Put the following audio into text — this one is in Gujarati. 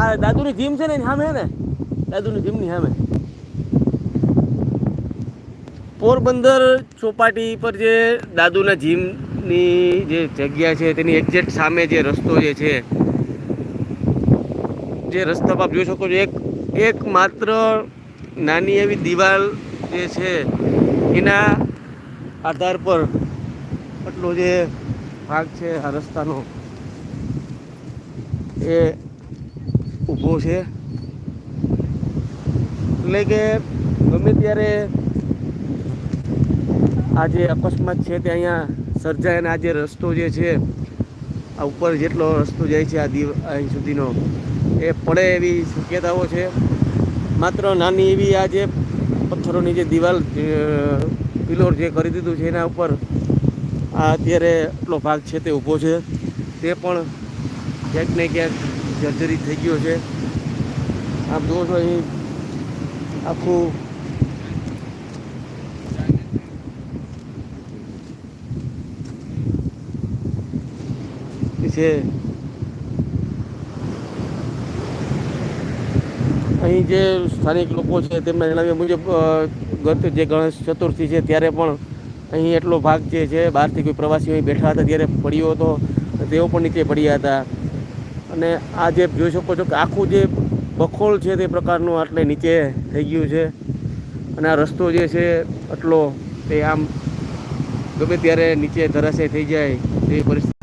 આ દાદુની જીમ છે ને એની સામે ને? દાદુની જીમની સામે. પોરબંદર ચોપાટી પર જે દાદુના જીમની જે જગ્યા છે, તેની એક્ઝેક્ટ સામે જે રસ્તો જે છે, જે રસ્તા પર જોઈ શકો છો, એક એક માત્ર નાની એવી દિવાલ જે છે, એના આધાર પર આટલો જે ભાગ છે આ રસ્તાનો, એ ઊભો છે. એટલે કે ગમે ત્યારે આ જે અકસ્માત છે તે અહીંયા સર્જાય અને આ જે રસ્તો જે છે, આ ઉપર જેટલો રસ્તો જાય છે આ દિવ અહીં સુધીનો, એ પડે એવી શક્યતાઓ છે. માત્ર નાની એવી આ જે પથ્થરોની જે દિવાલ પિલોર જે કરી દીધું છે એના ઉપર આ અત્યારે એટલો ભાગ છે તે ઊભો છે. તે પણ ક્યાંક ને ક્યાંક જર્જરિત થઈ ગયો છે. આપ જુઓ છો અહીં આખું છે. અહીં જે સ્થાનિક લોકો છે તેમના જણાવ્યા મુજબ ગત જે ગણેશ ચતુર્થી છે ત્યારે પણ અહીં એટલો ભાગ જે છે, બહારથી કોઈ પ્રવાસીઓ અહીં બેઠા હતા, ત્યારે પડ્યો હતો, તેઓ પણ નીચે પડ્યા હતા. અને આ જે જોઈ શકો છો કે આખું જે બખોલ છે તે પ્રકારનું આટલે નીચે થઈ ગયું છે. અને આ રસ્તો જે છે આટલો તે આમ ગમે ત્યારે નીચે ધરાશય થઈ જાય તેવી પરિસ્થિતિ